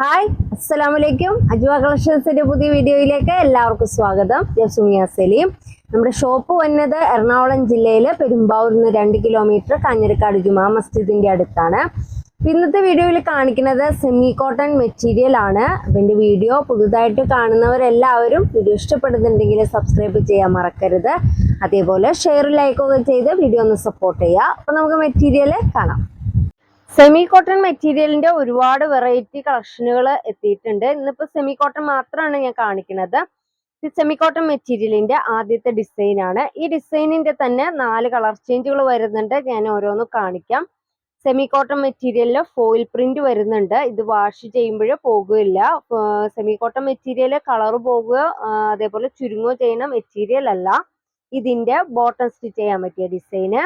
Hi അസ്സലാമു അലൈക്കും അജുവ കളക്ഷൻസിന്റെ പുതിയ വീഡിയോയിലേക്ക് എല്ലാവർക്കും സ്വാഗതം. ഞാൻ സുമിയ സലീം. നമ്മുടെ ഷോപ്പ് വന്നത് എറണാകുളം ജില്ലയിലെ പെരുമ്പാവൂരിൽ നിന്ന് രണ്ട് കിലോമീറ്റർ കാഞ്ഞിരക്കാട് ജുമാ മസ്ജിദിന്റെ അടുത്താണ്. ഇന്നത്തെ വീഡിയോയിൽ കാണിക്കുന്നത് സെമി കോട്ടൺ മെറ്റീരിയൽ ആണ്. അതിന്റെ വീഡിയോ പുതുതായിട്ട് കാണുന്നവരെല്ലാവരും വീഡിയോ ഇഷ്ടപ്പെടുന്നുണ്ടെങ്കിൽ സബ്സ്ക്രൈബ് ചെയ്യാൻ മറക്കരുത്. അതേപോലെ ഷെയർ ലൈക്കൊക്കെ ചെയ്ത് വീഡിയോ ഒന്ന് സപ്പോർട്ട് ചെയ്യുക. അപ്പം നമുക്ക് മെറ്റീരിയൽ കാണാം. സെമി കോട്ടൺ മെറ്റീരിയലിന്റെ ഒരുപാട് വെറൈറ്റി കളക്ഷനുകൾ എത്തിയിട്ടുണ്ട്. ഇന്നിപ്പോ സെമി കോട്ടൺ മാത്രമാണ് ഞാൻ കാണിക്കുന്നത്. സെമി കോട്ടൺ മെറ്റീരിയലിന്റെ ആദ്യത്തെ ഡിസൈൻ ആണ്. ഈ ഡിസൈനിന്റെ തന്നെ നാല് കളർ ചേഞ്ചുകൾ വരുന്നുണ്ട്. ഞാൻ ഓരോന്ന് കാണിക്കാം. സെമി കോട്ടൺ മെറ്റീരിയലിൽ ഫോയിൽ പ്രിന്റ് വരുന്നുണ്ട്. ഇത് വാഷ് ചെയ്യുമ്പോൾ പോകുകയില്ല. സെമി കോട്ടൺ മെറ്റീരിയൽ കളർ പോകുക അതേപോലെ ചുരുങ്ങുകയോ ചെയ്യുന്ന മെറ്റീരിയൽ അല്ല. ഇതിന്റെ ബോട്ടം സ്റ്റിച്ച് ചെയ്യാൻ പറ്റിയ ഡിസൈന്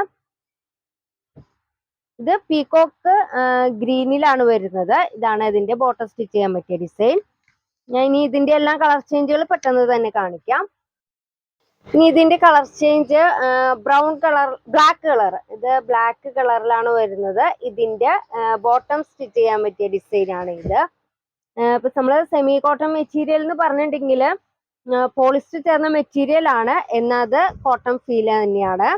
ഇത് പീകോക്ക് ഗ്രീനിലാണ് വരുന്നത്. ഇതാണ് ഇതിന്റെ ബോട്ടം സ്റ്റിച്ച് ചെയ്യാൻ പറ്റിയ ഡിസൈൻ ഞാൻ ഇനി ഇതിന്റെ എല്ലാം കളർ ചേഞ്ചുകൾ പെട്ടെന്ന് തന്നെ കാണിക്കാം. ഇനി ഇതിന്റെ colour change brown colour black colour ഇത് ബ്ലാക്ക് കളറിലാണ് വരുന്നത്. ഇതിന്റെ ബോട്ടം സ്റ്റിച്ച് ചെയ്യാൻ പറ്റിയ ഡിസൈൻ ആണ് ഇത്. ഇപ്പൊ നമ്മൾ സെമി കോട്ടൺ മെറ്റീരിയൽ എന്ന് പറഞ്ഞിട്ടുണ്ടെങ്കിൽ പോളിസ്റ്റർ ചേർന്ന മെറ്റീരിയൽ ആണ്. എന്നത് കോട്ടൺ ഫീൽ തന്നെയാണ്.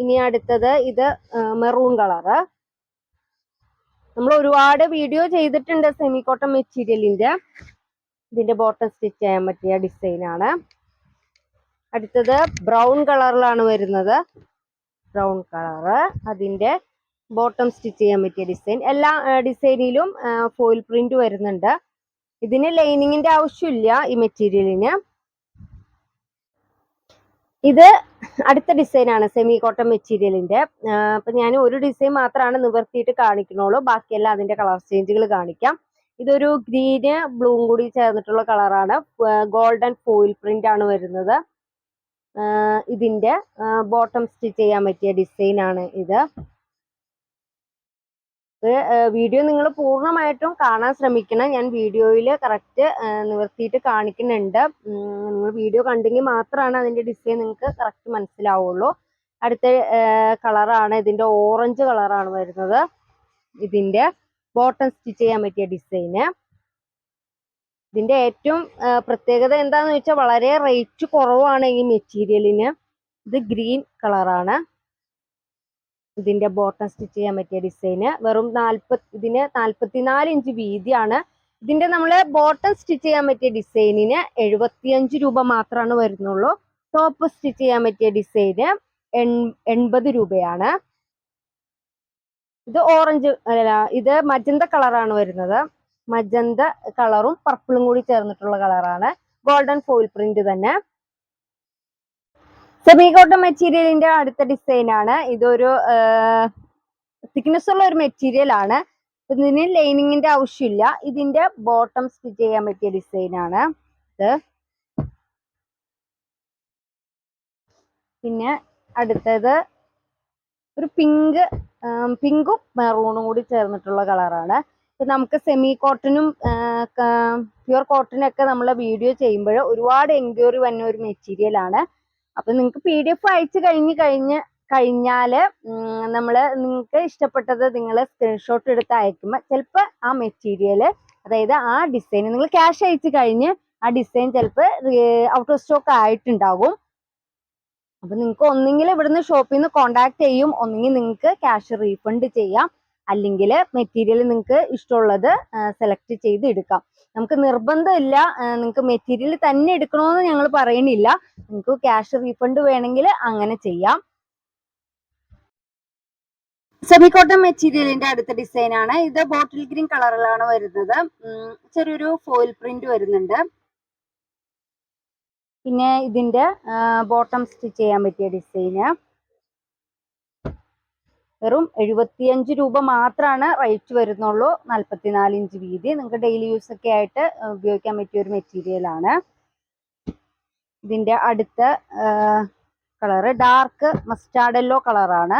ഇനി അടുത്തത് ഇത് മെറൂൺ കളറ് നമ്മൾ ഒരുപാട് വീഡിയോ ചെയ്തിട്ടുണ്ട് സെമി കോട്ടൺ മെറ്റീരിയലിന്റെ. ഇതിന്റെ ബോട്ടം സ്റ്റിച്ച് ചെയ്യാൻ പറ്റിയ ഡിസൈനാണ് അടുത്തത് ബ്രൗൺ കളറിലാണ് വരുന്നത്. ബ്രൗൺ കളറ് അതിന്റെ ബോട്ടം സ്റ്റിച്ച് ചെയ്യാൻ പറ്റിയ ഡിസൈൻ എല്ലാ ഡിസൈനിലും ഫോയിൽ പ്രിന്റ് വരുന്നുണ്ട്. ഇതിന് ലൈനിങ്ങിന്റെ ആവശ്യമില്ല ഈ മെറ്റീരിയലിന് ഇത് അടുത്ത ഡിസൈനാണ് സെമി കോട്ടൺ മെറ്റീരിയലിന്റെ അപ്പൊ ഞാൻ ഒരു ഡിസൈൻ മാത്രമാണ് നിവർത്തിയിട്ട് കാണിക്കുന്നുള്ളൂ ബാക്കിയെല്ലാം അതിന്റെ കളർ ചേഞ്ചുകൾ കാണിക്കാം. ഇതൊരു ഗ്രീന് ബ്ലൂവും കൂടി ചേർന്നിട്ടുള്ള കളറാണ് ഗോൾഡൻ ഫോയിൽ പ്രിന്റ് ആണ് വരുന്നത്. ഇതിന്റെ ബോട്ടം സ്റ്റിച്ച് ചെയ്യാൻ പറ്റിയ ഡിസൈനാണ് ഇത്. വീഡിയോ നിങ്ങൾ പൂർണമായിട്ടും കാണാൻ ശ്രമിക്കണം. ഞാൻ വീഡിയോയിൽ കറക്റ്റ് നിവർത്തിയിട്ട് കാണിക്കുന്നുണ്ട്. നിങ്ങൾ വീഡിയോ കണ്ടെങ്കിൽ മാത്രമാണ് അതിന്റെ ഡിസൈൻ നിങ്ങൾക്ക് കറക്റ്റ് മനസ്സിലാവുള്ളൂ. അടുത്ത കളറാണ് ഇതിന്റെ ഓറഞ്ച് കളറാണ് വരുന്നത്. ഇതിന്റെ ബോട്ടം സ്റ്റിച്ച് ചെയ്യാൻ പറ്റിയ ഡിസൈന് ഇതിന്റെ ഏറ്റവും പ്രത്യേകത എന്താന്ന് വെച്ചാൽ വളരെ റേറ്റ് കുറവാണ് ഈ മെറ്റീരിയലിന് ഇത് ഗ്രീൻ കളറാണ്. ഇതിന്റെ ബോട്ടം സ്റ്റിച്ച് ചെയ്യാൻ പറ്റിയ ഡിസൈന് വെറും നാൽപ്പത്തി ഇതിന് നാൽപ്പത്തിനാല് ഇഞ്ച് വീതിയാണ്. ഇതിന്റെ നമ്മൾ ബോട്ടം സ്റ്റിച്ച് ചെയ്യാൻ പറ്റിയ ഡിസൈനിന് എഴുപത്തിയഞ്ച് രൂപ മാത്രമാണ് വരുന്നുള്ളൂ. ടോപ്പ് സ്റ്റിച്ച് ചെയ്യാൻ പറ്റിയ ഡിസൈന് എൺപത് രൂപയാണ്. ഇത് ഓറഞ്ച് അല്ല ഇത് മജന്ത കളറാണ് വരുന്നത്. മജന്ത കളറും പർപ്പിളും കൂടി ചേർന്നിട്ടുള്ള കളറാണ് ഗോൾഡൻ ഫോയിൽ പ്രിന്റ് തന്നെ. സെമി കോട്ടൺ മെറ്റീരിയലിന്റെ അടുത്ത ഡിസൈൻ ആണ്. ഇതൊരു തിക്നെസ് ഉള്ള ഒരു മെറ്റീരിയൽ ആണ്. ഇതിന് ലൈനിങ്ങിന്റെ ആവശ്യമില്ല. ഇതിന്റെ ബോട്ടം സ്റ്റിച്ച് ചെയ്യാൻ പറ്റിയ ഡിസൈൻ ആണ് ഇത്. പിന്നെ അടുത്തത് ഒരു പിങ്ക് പിങ്കും മെറൂണും കൂടി ചേർന്നിട്ടുള്ള കളറാണ് ഇപ്പൊ നമുക്ക് സെമി കോട്ടനും പ്യുവർ കോട്ടനും ഒക്കെ നമ്മൾ വീഡിയോ ചെയ്യുമ്പോൾ ഒരുപാട് എൻക്വയറി വന്ന ഒരു മെറ്റീരിയൽ ആണ്. അപ്പൊ നിങ്ങൾക്ക് പി ഡി എഫ് അയച്ചു കഴിഞ്ഞ് കഴിഞ്ഞ് കഴിഞ്ഞാൽ നമ്മൾ നിങ്ങൾക്ക് ഇഷ്ടപ്പെട്ടത് നിങ്ങൾ സ്ക്രീൻഷോട്ട് എടുത്ത് അയക്കുമ്പോൾ ചിലപ്പോൾ ആ മെറ്റീരിയൽ അതായത് ആ ഡിസൈൻ നിങ്ങൾ ക്യാഷ് അയച്ചു കഴിഞ്ഞ് ആ ഡിസൈൻ ചിലപ്പോൾ ഔട്ട് ഓഫ് സ്റ്റോക്ക് ആയിട്ടുണ്ടാകും അപ്പൊ നിങ്ങൾക്ക് ഒന്നെങ്കിൽ ഇവിടുന്ന് ഷോപ്പിൽ നിന്ന് കോണ്ടാക്ട് ചെയ്യും. ഒന്നെങ്കിൽ നിങ്ങൾക്ക് ക്യാഷ് റീഫണ്ട് ചെയ്യാം. അല്ലെങ്കിൽ മെറ്റീരിയൽ നിങ്ങൾക്ക് ഇഷ്ടമുള്ളത് സെലക്ട് ചെയ്ത് എടുക്കാം. നമുക്ക് നിർബന്ധമില്ല നിങ്ങൾക്ക് മെറ്റീരിയൽ തന്നെ എടുക്കണമെന്ന് ഞങ്ങൾ പറയണില്ല. നിങ്ങൾക്ക് ക്യാഷ് റീഫണ്ട് വേണമെങ്കിൽ അങ്ങനെ ചെയ്യാം. സെമി കോട്ടൺ മെറ്റീരിയലിന്റെ അടുത്ത ഡിസൈൻ ആണ് ഇത് ബോട്ടിൽ ഗ്രീൻ കളറിലാണ് വരുന്നത്. ചെറിയൊരു ഫോയിൽ പ്രിന്റ് വരുന്നുണ്ട്. പിന്നെ ഇതിന്റെ ബോട്ടം സ്റ്റിച്ച് ചെയ്യാൻ പറ്റിയ ഡിസൈന്. വെറും എഴുപത്തിയഞ്ച് രൂപ മാത്രമാണ് റേറ്റ് വരുന്നുള്ളൂ. നാൽപ്പത്തിനാല് ഇഞ്ച് വീതി. നിങ്ങൾക്ക് ഡെയിലി യൂസ് ഒക്കെ ആയിട്ട് ഉപയോഗിക്കാൻ പറ്റിയ ഒരു മെറ്റീരിയൽ ആണ്. ഇതിന്റെ അടുത്ത കളറ് ഡാർക്ക് മസ്റ്റാർഡ് യെല്ലോ കളറാണ്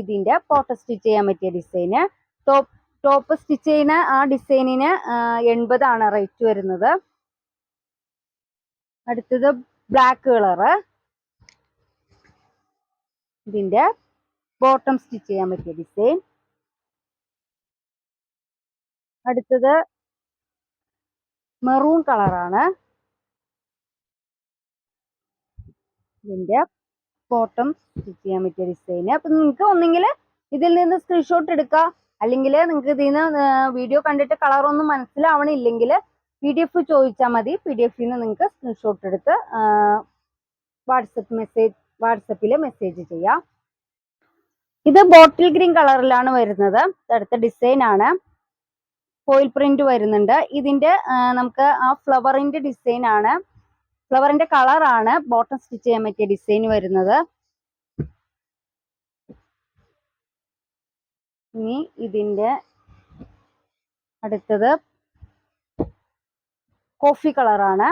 ഇതിന്റെ പോട്ട സ്റ്റിച്ച് ചെയ്യാൻ പറ്റിയ ഡിസൈന് ടോപ്പ് ടോപ്പ് സ്റ്റിച്ച് ചെയ്യുന്ന ആ ഡിസൈനിന് എൺപതാണ് റേറ്റ് വരുന്നത്. അടുത്തത് ബ്ലാക്ക് കളറ് ഇതിന്റെ ബോട്ടം സ്റ്റിച്ച് ചെയ്യാൻ പറ്റിയ ഡിസൈൻ. അടുത്തത് മെറൂൺ കളറാണ്. ഇതിന്റെ ബോട്ടം സ്റ്റിച്ച് ചെയ്യാൻ പറ്റിയ ഡിസൈൻ. അപ്പൊ നിങ്ങൾക്ക് ഒന്നെങ്കിൽ ഇതിൽ നിന്ന് സ്ക്രീൻഷോട്ട് എടുക്കാം. അല്ലെങ്കിൽ നിങ്ങൾക്ക് ഇതിൽ നിന്ന് വീഡിയോ കണ്ടിട്ട് കളർ ഒന്നും മനസ്സിലാവണില്ലെങ്കിൽ പി ഡി എഫ് ചോദിച്ചാൽ മതി. പി ഡി എഫിൽ നിന്ന് നിങ്ങൾക്ക് സ്ക്രീൻഷോട്ട് എടുത്ത് വാട്സപ്പ് മെസ്സേജ് വാട്സപ്പിൽ മെസ്സേജ് ചെയ്യാം. ഇത് ബോട്ടിൽ ഗ്രീൻ കളറിലാണ് വരുന്നത്. അടുത്ത ഡിസൈൻ ആണ്. ഫോയിൽ പ്രിന്റ് വരുന്നുണ്ട്. ഇതിന്റെ നമുക്ക് ആ ഫ്ലവറിന്റെ ഡിസൈൻ ആണ്. ഫ്ലവറിന്റെ കളറാണ് ബോട്ടം സ്റ്റിച്ച് ചെയ്യാൻ പറ്റിയ ഡിസൈൻ വരുന്നത്. ഇനി ഇതിന്റെ അടുത്തത് കോഫി കളറാണ്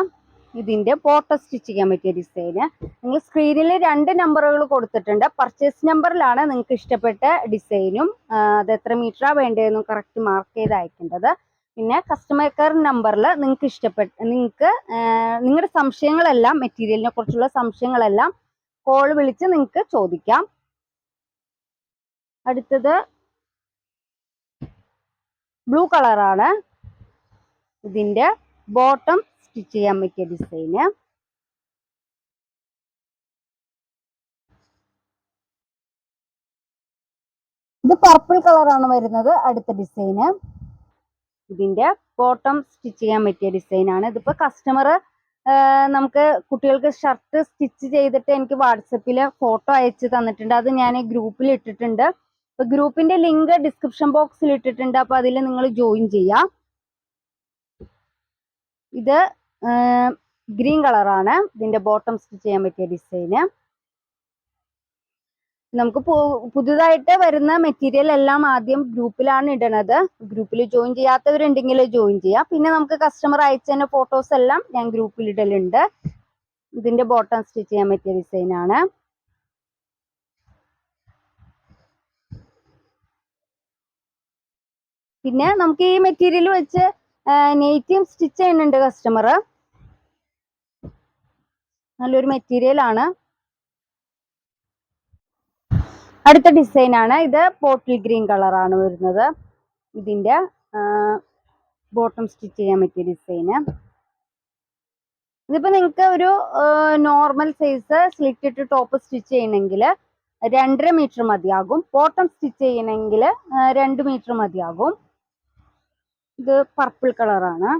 ഇതിന്റെ ബോട്ടം സ്റ്റിച്ച് ചെയ്യാൻ പറ്റിയ ഡിസൈന് നിങ്ങൾ സ്ക്രീനിൽ രണ്ട് നമ്പറുകൾ കൊടുത്തിട്ടുണ്ട്. പർച്ചേസ് നമ്പറിലാണ് നിങ്ങൾക്ക് ഇഷ്ടപ്പെട്ട ഡിസൈനും അത് എത്ര മീറ്ററാണ് വേണ്ടതെന്നും കറക്റ്റ് മാർക്ക് ചെയ്ത് അയക്കേണ്ടത് പിന്നെ കസ്റ്റമർ കെയർ നമ്പറിൽ നിങ്ങൾക്ക് ഇഷ്ടപ്പെട്ട നിങ്ങൾക്ക് നിങ്ങളുടെ സംശയങ്ങളെല്ലാം മെറ്റീരിയലിനെ കുറിച്ചുള്ള സംശയങ്ങളെല്ലാം കോൾ വിളിച്ച് നിങ്ങൾക്ക് ചോദിക്കാം. അടുത്തത് ബ്ലൂ കളറാണ് ഇതിന്റെ ബോട്ടം സ്റ്റിച്ച് ചെയ്യാൻ പറ്റിയ ഡിസൈന് ഇത് പർപ്പിൾ കളറാണ് വരുന്നത് അടുത്ത ഡിസൈന് ഇതിന്റെ ബോട്ടം സ്റ്റിച്ച് ചെയ്യാൻ പറ്റിയ ഡിസൈനാണ് ആണ്. ഇതിപ്പോ കസ്റ്റമർ നമുക്ക് കുട്ടികൾക്ക് ഷർട്ട് സ്റ്റിച്ച് ചെയ്തിട്ട് എനിക്ക് വാട്സപ്പിൽ ഫോട്ടോ അയച്ച് തന്നിട്ടുണ്ട്. അത് ഞാൻ ഗ്രൂപ്പിൽ ഇട്ടിട്ടുണ്ട്. അപ്പോൾ ഗ്രൂപ്പിന്റെ ലിങ്ക് ഡിസ്ക്രിപ്ഷൻ ബോക്സിൽ ഇട്ടിട്ടുണ്ട്. അപ്പോൾ അതിൽ നിങ്ങൾ ജോയിൻ ചെയ്യാം. ഇത് ഗ്രീൻ കളറാണ് ഇതിന്റെ ബോട്ടം സ്റ്റിച്ച് ചെയ്യാൻ പറ്റിയ ഡിസൈന്. നമുക്ക് പുതുതായിട്ട് വരുന്ന മെറ്റീരിയൽ എല്ലാം ആദ്യം ഗ്രൂപ്പിലാണ് ഇടണത്. ഗ്രൂപ്പിൽ ജോയിൻ ചെയ്യാത്തവരുണ്ടെങ്കിൽ ജോയിൻ ചെയ്യാം. പിന്നെ നമുക്ക് കസ്റ്റമർ അയച്ചതിന്റെ ഫോട്ടോസ് എല്ലാം ഞാൻ ഗ്രൂപ്പിൽ ഇടലുണ്ട്. ഇതിന്റെ ബോട്ടം സ്റ്റിച്ച് ചെയ്യാൻ പറ്റിയ ഡിസൈനാണ് പിന്നെ നമുക്ക് ഈ മെറ്റീരിയൽ വെച്ച് നെയ്റ്റിയും സ്റ്റിച്ച് ചെയ്യുന്നുണ്ട് കസ്റ്റമർ നല്ലൊരു മെറ്റീരിയൽ ആണ്. അടുത്ത ഡിസൈൻ ആണ്. ഇത് പോട്ടിൽ ഗ്രീൻ കളറാണ് വരുന്നത്. ഇതിന്റെ ബോട്ടം സ്റ്റിച്ച് ചെയ്യാൻ പറ്റിയ ഡിസൈന് ഇതിപ്പോ നിങ്ങൾക്ക് ഒരു നോർമൽ സൈസ് സ്ലിറ്റ് ഇട്ട് ടോപ്പ് സ്റ്റിച്ച് ചെയ്യണമെങ്കിൽ രണ്ടര മീറ്റർ മതിയാകും. ബോട്ടം സ്റ്റിച്ച് ചെയ്യണമെങ്കിൽ രണ്ട് മീറ്റർ മതിയാകും. ഇത് പർപ്പിൾ കളറാണ്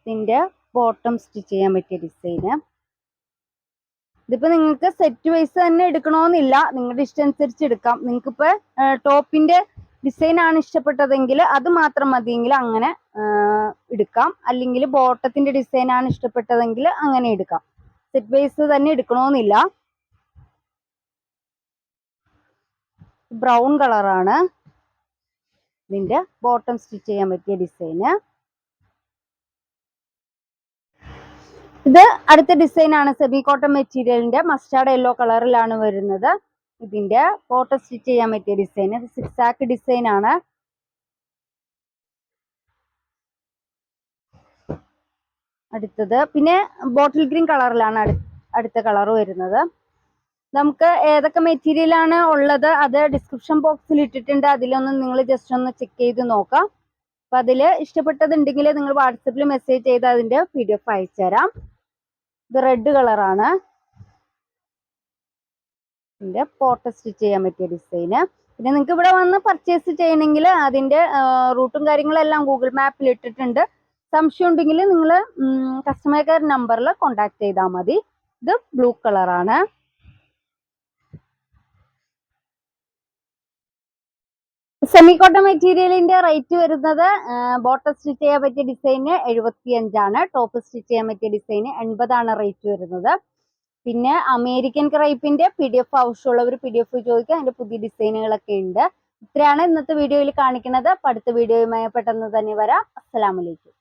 ഇതിന്റെ ബോട്ടം സ്റ്റിച്ച് ചെയ്യാൻ പറ്റിയ ഡിസൈന് ഇതിപ്പോ നിങ്ങൾക്ക് സെറ്റ് വൈസ് തന്നെ എടുക്കണമെന്നില്ല നിങ്ങളുടെ ഇഷ്ടം അനുസരിച്ച് എടുക്കാം. നിങ്ങൾക്ക് ഇപ്പൊ ടോപ്പിന്റെ ഡിസൈൻ ആണ് ഇഷ്ടപ്പെട്ടതെങ്കിൽ അത് മാത്രം മതിയെങ്കിൽ അങ്ങനെ എടുക്കാം. അല്ലെങ്കിൽ ബോട്ടത്തിന്റെ ഡിസൈൻ ആണ് ഇഷ്ടപ്പെട്ടതെങ്കിൽ അങ്ങനെ എടുക്കാം. സെറ്റ് വൈസ് തന്നെ എടുക്കണമെന്നില്ല ബ്രൗൺ കളറാണ് ഇതിന്റെ ബോട്ടം സ്റ്റിച്ച് ചെയ്യാൻ പറ്റിയ ഡിസൈന് ഇത് അടുത്ത ഡിസൈൻ ആണ് സെമി കോട്ടൺ മെറ്റീരിയലിന്റെ മസ്റ്റാർഡ് യെല്ലോ കളറിലാണ് വരുന്നത്. ഇതിന്റെ കോട്ട സ്റ്റിച്ച് ചെയ്യാൻ പറ്റിയ ഡിസൈൻ ഇത് സിക്സ് ആക്ക് ഡിസൈൻ ആണ്. അടുത്തത് പിന്നെ ബോട്ടിൽ ഗ്രീൻ കളറിലാണ് അടുത്ത കളർ വരുന്നത്. നമുക്ക് ഏതൊക്കെ മെറ്റീരിയലാണ് ഉള്ളത് അത് ഡിസ്ക്രിപ്ഷൻ ബോക്സിൽ ഇട്ടിട്ടുണ്ട്. അതിലൊന്ന് നിങ്ങൾ ജസ്റ്റ് ഒന്ന് ചെക്ക് ചെയ്ത് നോക്കാം. അപ്പൊ അതിൽ ഇഷ്ടപ്പെട്ടതുണ്ടെങ്കിൽ നിങ്ങൾ വാട്സപ്പിൽ മെസ്സേജ് ചെയ്ത് അതിന്റെ പി ഡി എഫ് അയച്ചു തരാം. ഇത് റെഡ് കളറാണ് ഇതിന്റെ പോട്ട സ്റ്റിച്ച് ചെയ്യാൻ പറ്റിയ ഡിസൈന് പിന്നെ നിങ്ങൾക്ക് ഇവിടെ വന്ന് പർച്ചേസ് ചെയ്യണമെങ്കിൽ അതിന്റെ റൂട്ടും കാര്യങ്ങളെല്ലാം ഗൂഗിൾ മാപ്പിൽ ഇട്ടിട്ടുണ്ട്. സംശയം ഉണ്ടെങ്കിൽ നിങ്ങൾ കസ്റ്റമർ കെയർ നമ്പറിൽ കോൺടാക്ട് ചെയ്താൽ മതി. ഇത് ബ്ലൂ കളറാണ് സെമി കോട്ടൺ മെറ്റീരിയലിന്റെ റേറ്റ് വരുന്നത് ബോട്ടം സ്റ്റിച്ച് ചെയ്യാൻ പറ്റിയ ഡിസൈന് എഴുപത്തി അഞ്ചാണ് ടോപ്പ് സ്റ്റിച്ച് ചെയ്യാൻ പറ്റിയ ഡിസൈന് എൺപതാണ് റേറ്റ് വരുന്നത്. പിന്നെ അമേരിക്കൻ ക്രൈപ്പിന്റെ പി ഡി എഫ് ആവശ്യമുള്ളവർ പി ഡി എഫ് ചോദിക്കുക അതിന്റെ പുതിയ ഡിസൈനുകളൊക്കെ ഉണ്ട്. ഇത്രയാണ് ഇന്നത്തെ വീഡിയോയിൽ കാണിക്കുന്നത്. അടുത്ത വീഡിയോയുമായി പെട്ടെന്ന് തന്നെ വരാം. അസ്സലാമലൈക്കും